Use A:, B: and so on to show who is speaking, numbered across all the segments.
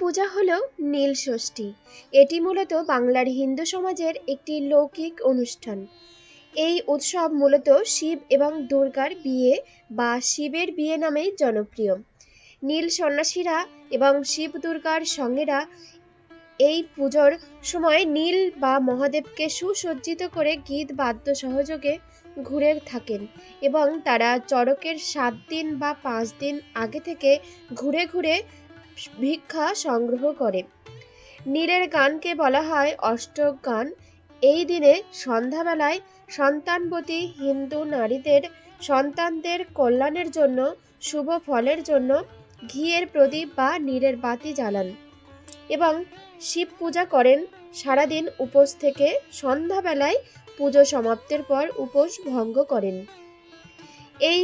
A: পূজা হলো নীল ষষ্ঠী। এটি মূলত বাংলার হিন্দু সমাজের একটি লৌকিক অনুষ্ঠান। এই উৎসব মূলত শিব এবং দুর্গার বিয়ে বা শিবের বিয়ে নামেই জনপ্রিয়। নীল সন্ন্যাসীরা এবং শিব দুর্গার সঙ্গেরা এই পুজোর সময় নীল বা মহাদেবকে সুসজ্জিত করে গীত বাদ্য সহযোগে ঘুরে থাকেন এবং তারা চড়কের সাত দিন বা পাঁচ দিন আগে থেকে ঘুরে ঘুরে ভিক্ষা সংগ্রহ করে। নীরের গানকে বলা হয় অষ্টক গান। এই দিনে সন্ধ্যাবেলায় সন্তানবতী হিন্দু নারীদের সন্তানদের কল্যাণের জন্য, শুভ ফলের জন্য ঘিয়ের প্রদীপ বা নীরের বাতি জ্বালান এবং শিব পূজা করেন। সারাদিন উপোস থেকে সন্ধ্যাবেলায় পুজো সমাপ্তির পর উপোস ভঙ্গ করেন। এই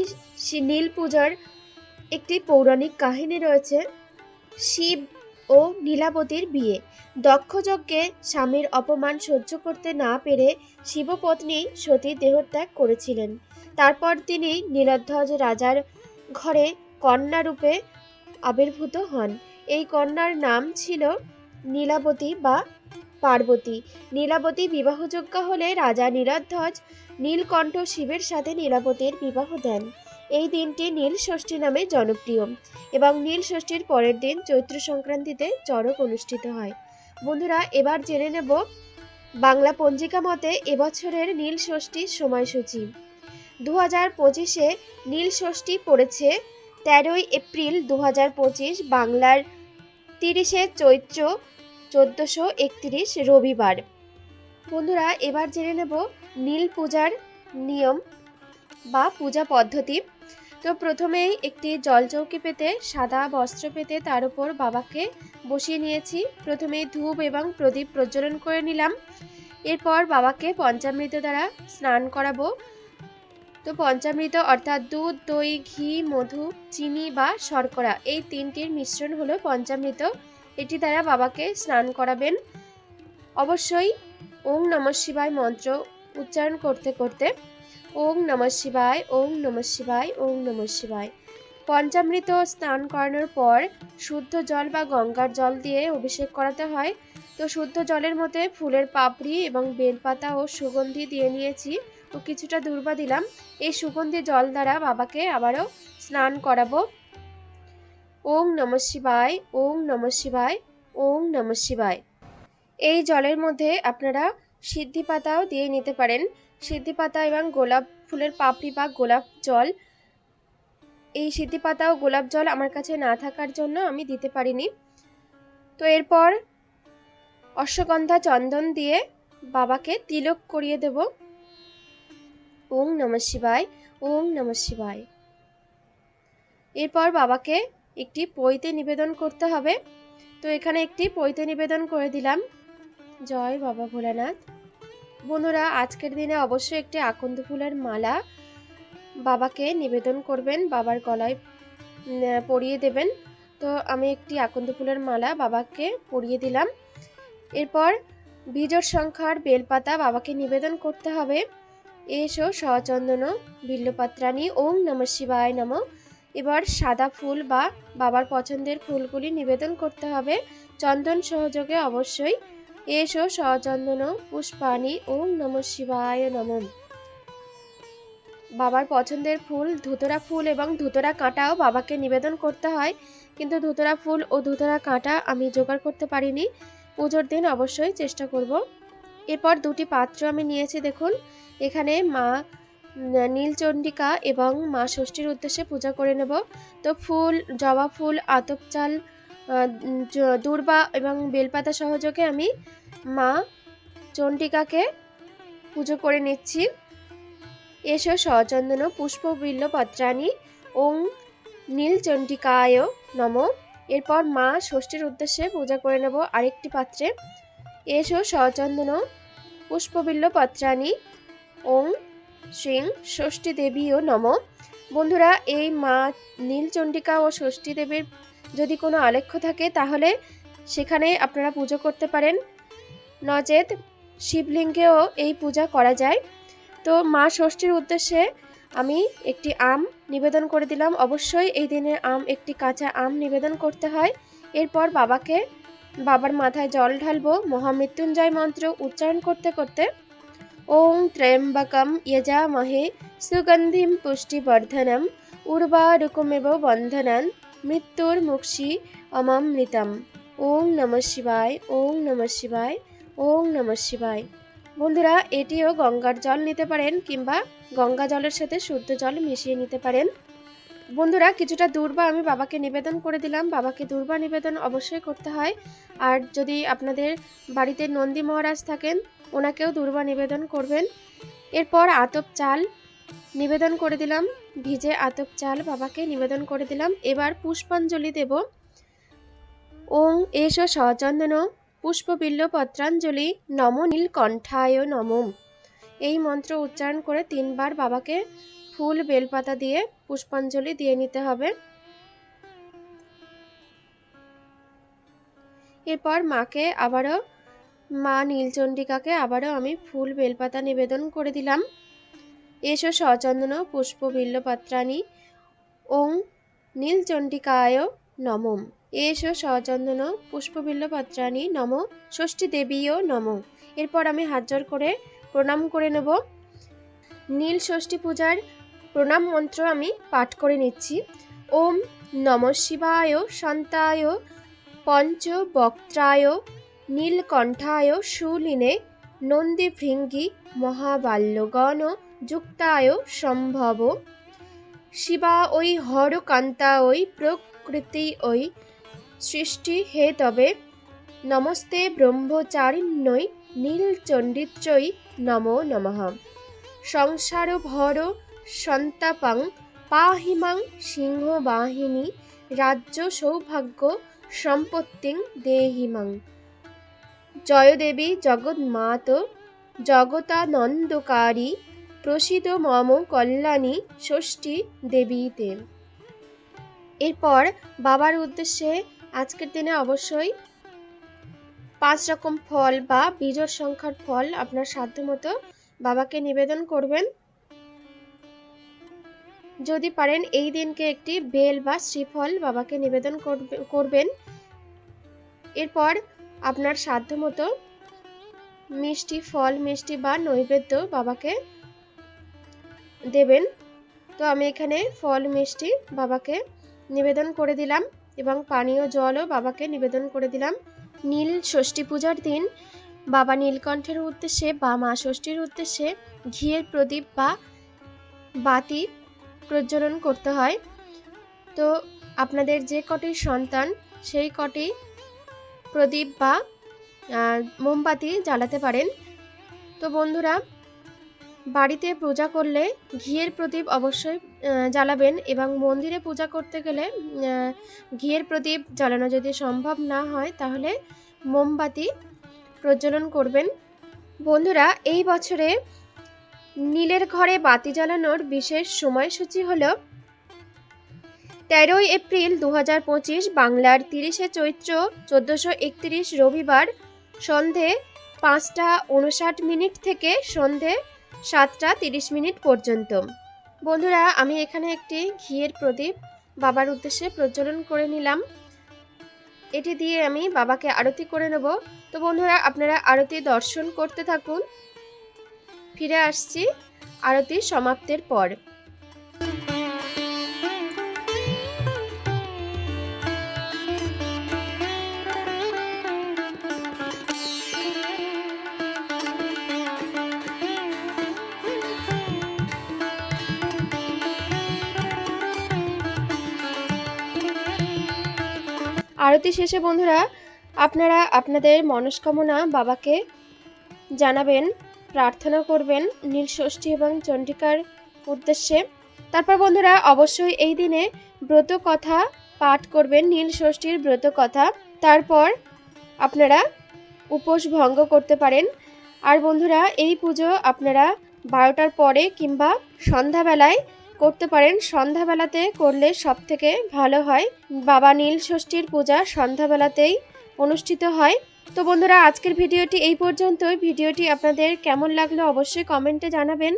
A: নীল পূজার একটি পৌরাণিক কাহিনী রয়েছে। শিব ও নীলাবতীর বিয়ে। দক্ষযজ্ঞে স্বামীর অপমান সহ্য করতে না পেরে শিবপত্নী সতী দেহত্যাগ করেছিলেন। তারপর তিনি নীলধ্বজ রাজার ঘরে কন্যা রূপে আবির্ভূত হন। এই কন্যার নাম ছিল নীলাবতী বা পার্বতী। নীলাবতী বিবাহযোগ্য হলে রাজা নীলাধ্বজ নীলকণ্ঠ শিবের সাথে নীলাবতীর বিবাহ দেন। এই দিনটি নীল ষষ্ঠী নামে জনপ্রিয় এবং নীল ষষ্ঠীর পরের দিন চৈত্র সংক্রান্তিতে চড়ক অনুষ্ঠিত হয়। বন্ধুরা, এবার জেনে নেব বাংলা পঞ্জিকা মতে এবছরের নীল ষষ্ঠীর সময়সূচি। দু হাজার পঁচিশে নীল ষষ্ঠী পড়েছে তেরোই এপ্রিল দু হাজার পঁচিশ বাংলার তিরিশে চৈত্র চোদ্দোশো একত্রিশ রবিবার। বন্ধুরা, এবার জেনে নেব নীল পূজার নিয়ম বা পূজা পদ্ধতি তো প্রথমেই একটি জলচৌকি পেতে, সাদা বস্ত্র পেতে তার উপর বাবাকে বসিয়ে নিয়েছি। প্রথমে ধূপ এবং প্রদীপ প্রজ্বলন করে নিলাম। এরপর বাবাকে পঞ্চামৃত দ্বারা স্নান করাবো। তো পঞ্চামৃত অর্থাৎ দুধ, দই, ঘি, মধু, চিনি বা শর্করা এই তিনটির মিশ্রণ হলো পঞ্চামৃত। এটি দ্বারা বাবাকে স্নান করাবেন। অবশ্যই ওং নম শিবায় মন্ত্র উচ্চারণ করতে করতে। ওং নম শিবায় ওং নম শিবায় ওং নম শিবায়। পঞ্চামৃত স্নান করানোর পর শুদ্ধ জল বা গঙ্গার জল দিয়ে অভিষেক করাতে হয়। তো শুদ্ধ জলের মধ্যে ফুলের পাপড়ি এবং বেলপাতা ও সুগন্ধি দিয়ে নিয়েছি ও কিছুটা দূর্বা দিলাম। এই সুগন্ধি জল দ্বারা বাবাকে আবারও স্নান করাবো। ওং নম শিবায় ওং নম শিবায় ওং নম শিবায়। এই জলের মধ্যে আপনারা সিদ্ধি পাতাও দিয়ে নিতে পারেন। সিদ্ধি পাতা এবং গোলাপ ফুলের পাপড়ি বা গোলাপ জল। এই সিদ্ধি পাতা ও গোলাপ জল আমার কাছে না থাকার জন্য আমি দিতে পারিনি। তো এরপর অশ্বগন্ধা চন্দন দিয়ে বাবাকে তিলক করিয়ে দেব। ওং নম শিবায়, ওং নম শিবায়। এরপর বাবাকে একটি পৈতে নিবেদন করতে হবে। তো এখানে একটি পৈতে নিবেদন করে দিলাম। জয় বাবা ভোলানাথ। বন্ধুরা, আজকের দিনে অবশ্যই একটি আকন্দ ফুলের মালা বাবাকে নিবেদন করবেন, বাবার গলায় পরিয়ে দেবেন। তো আমি একটি আকন্দ ফুলের মালা বাবাকে পরিয়ে দিলাম। এরপর বীজর সংখ্যার বেলপাতা বাবাকে নিবেদন করতে হবে। এসো সচন্দন, বিল্লপাত্রাণী, ওং নম শিবায় নম। এবার সাদা ফুল বা বাবার পছন্দের ফুলগুলি নিবেদন করতে হবে। চন্দন সহযোগে অবশ্যই এসো সচন্দন পুষ্পাণী ওম নম শিবায় নম। বাবার পছন্দের ফুল ধুতরা ফুল এবং ধুতরা কাঁটাও বাবাকে নিবেদন করতে হয়, কিন্তু ধুতরা ফুল ও ধুতরা কাঁটা আমি জোগাড় করতে পারিনি। পুজোর দিন অবশ্যই চেষ্টা করব। এরপর দুটি পাত্র আমি নিয়েছি, দেখুন। এখানে মা নীলচণ্ডিকা এবং মা ষষ্ঠীর উদ্দেশ্যে পূজা করে নেব। তো ফুল, জবা ফুল, আতপ চাল দূর্বা এবং বেলপাতা সহযোগে আমি মা চণ্ডিকাকে পুজো করে নিচ্ছি। এসো সচন্দন, পুষ্প, বিল্ল, পত্রাণী, ওং নীলচণ্ডিকায় নম। এরপর মা ষষ্ঠীর উদ্দেশ্যে পূজা করে নেব আরেকটি পাত্রে। এসো সচন্দন পুষ্পবিল্ল পত্রাণী, ওং শ্রীং ষষ্ঠী দেবীও নম। বন্ধুরা, এই মা নীলচণ্ডিকা ও ষষ্ঠী দেবীর যদি কোনো আলেখ্য থাকে, তাহলে সেখানে আপনারা পুজো করতে পারেন। নচেত শিবলিঙ্গেও এই পূজা করা যায়। তো মা ষষ্ঠীর উদ্দেশ্যে আমি একটি আম নিবেদন করে দিলাম। অবশ্যই এই দিনে আম, একটি কাঁচা আম নিবেদন করতে হয়। এরপর বাবাকে, বাবার মাথায় জল ঢালবো, মহামৃত্যুঞ্জয় মন্ত্র উচ্চারণ করতে করতে, ওং ত্র্যম্বকম যজামহে সুগন্ধিম পুষ্টিবর্ধনম, উর্বারুকমেব বন্ধনান মৃত্যুর মুক্ষি অমৃতম ওং নম শিবায়, ওং নম শিবায়, ওং নম শিবায়। বন্ধুরা, এটিও গঙ্গার জল নিতে পারেন কিংবা গঙ্গা জলের সাথে শুদ্ধ জল মিশিয়ে নিতে পারেন। বন্ধুরা, কিছুটা দূর্বা আমি বাবাকে নিবেদন করে দিলাম। বাবাকে দূর্বা নিবেদন অবশ্যই করতে হয়। আর যদি আপনাদের বাড়িতে নন্দী মহারাজ থাকেন, ওনাকেও দূর্বা নিবেদন করবেন। এরপর আতপ চাল নিবেদন করে দিলাম। ভিজে আতপ চাল বাবাকে নিবেদন করে দিলাম। এবার পুষ্পাঞ্জলি দেব। ওং এস সচন্দন পুষ্পবিল্ল পত্রাঞ্জলি নম নীলকণ্ঠায় নমঃ। এই মন্ত্র উচ্চারণ করে তিনবার বাবাকে ফুল বেলপাতা দিয়ে পুষ্পাঞ্জলি দিয়ে নিতে হবে। এরপর মাকে আবারও, মা নীলচণ্ডিকাকে আবারও আমি ফুল বেলপাতা নিবেদন করে দিলাম। এসো সচন্দন পুষ্প বিল্লপত্রাণী ওং নীলচণ্ডিকায় নমঃ। এসো সচন্দন পুষ্পবিল্লপত্রাণী নম। ষষ্ঠী দেবীও নম। এরপর আমি হাত জোর করে প্রণাম করে নেব। নীল ষষ্ঠী পূজার প্রণাম মন্ত্র আমি পাঠ করে নিচ্ছি। ওম নম শিবায় সন্তায় পঞ্চবক্ত্রায় নীলকণ্ঠায় সুলিনে নন্দীভৃঙ্গি মহাবাল্যগণ যুক্তায় সম্ভব। শিবা ওই হরকান্তা ওই প্রকৃতি ওই সৃষ্টি হে তবে। নমস্তে ব্রহ্মচারিণ্যই নীলচণ্ডিত্রই নমো নমঃ। সংসার ভর সন্তাপাং পাহিমাং সিংহবাহিনী রাজ্য সৌভাগ্য সম্পত্তিং দেহিমাং। জয়দেবী জগন্মাত জগতানন্দকারী প্রসিদ মম কল্যাণী ষষ্ঠী দেবীতে এরপর বাবার উদ্দেশ্যে আজকের দিনে অবশ্যই পাঁচ রকম ফল বা বীজর সংখ্যার ফল আপনার সাধ্যমতো বাবাকে নিবেদন করবেন। যদি পারেন এই দিনকে একটি বেল বা শ্রীফল বাবাকে নিবেদন করবেন। এরপর আপনার সাধ্যমতো মিষ্টি ফল, মিষ্টি বা নৈবেদ্য বাবাকে দেবেন। তো আমি এখানে ফল, মিষ্টি বাবাকে নিবেদন করে দিলাম এবং পানীয় জলও বাবাকে নিবেদন করে দিলাম। নীল ষষ্ঠী পূজার দিন বাবা নীলকণ্ঠের উদ্দেশ্যে বা মা ষষ্ঠীর উদ্দেশ্যে ঘিয়ের প্রদীপ বা বাতি প্রজ্বলন করতে হয়। তো আপনাদের যে কটি সন্তান, সেই কটি প্রদীপ বা মোমবাতি জ্বালাতে পারেন। তো বন্ধুরা বাড়িতে পূজা করলে ঘিয়ের প্রদীপ অবশ্যই জ্বালাবেন এবং মন্দিরে পূজা করতে গেলে ঘিয়ের প্রদীপ জ্বালানো যদি সম্ভব না হয় তাহলে মোমবাতি প্রজ্বলন করবেন। বন্ধুরা, এই বছরে নীলের ঘরে বাতি জ্বালানোর বিশেষ সময়সূচি হল তেরোই এপ্রিল দু হাজার পঁচিশ, বাংলার তিরিশে চৈত্র চোদ্দোশো রবিবার সন্ধে পাঁচটা উনষাট মিনিট থেকে সন্ধে সাতটা তিরিশ মিনিট পর্যন্ত। বন্ধুরা, আমি এখানে একটি ঘিয়ের প্রদীপ বাবার উদ্দেশ্যে প্রজ্বলন করে নিলাম। এটি দিয়ে আমি বাবাকে আরতি করে নেব। তো বন্ধুরা, আপনারা আরতি দর্শন করতে থাকুন। ফিরে আসছি। আরতি সমাপ্তের পর। আরতি শেষে বন্ধুরা, আপনারা আপনাদের মনস্কামনা বাবাকে জানাবেন, প্রার্থনা করবেন নীলষষ্ঠী এবং চণ্ডিকার উদ্দেশ্যে। তারপর বন্ধুরা, অবশ্যই এই দিনে ব্রত কথা পাঠ করবেন নীলষষ্ঠীর ব্রত কথা। তারপর আপনারা উপোস ভঙ্গ করতে পারেন। আর বন্ধুরা, এই পুজো আপনারা বারোটার পরে কিংবা সন্ধ্যাবেলায় করতে পারেন। সন্ধ্যাবেলাতে করলে সব থেকে ভালো হয়। বাবা নীল ষষ্ঠীর পূজা সন্ধ্যাবেলাতেই অনুষ্ঠিত হয়। তো বন্ধুরা, আজকের ভিডিওটি এই পর্যন্তই। ভিডিওটি আপনাদের কেমন লাগল অবশ্যই কমেন্টে জানাবেন।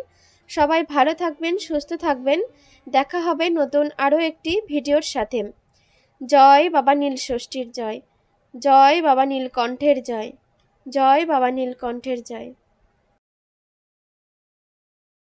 A: সবাই ভালো থাকবেন, সুস্থ থাকবেন। দেখা হবে নতুন আরও একটি ভিডিওর সাথে। জয় বাবা নীল ষষ্ঠীর জয়। জয় বাবা নীলকণ্ঠের জয়। জয় বাবা নীলকণ্ঠের জয়।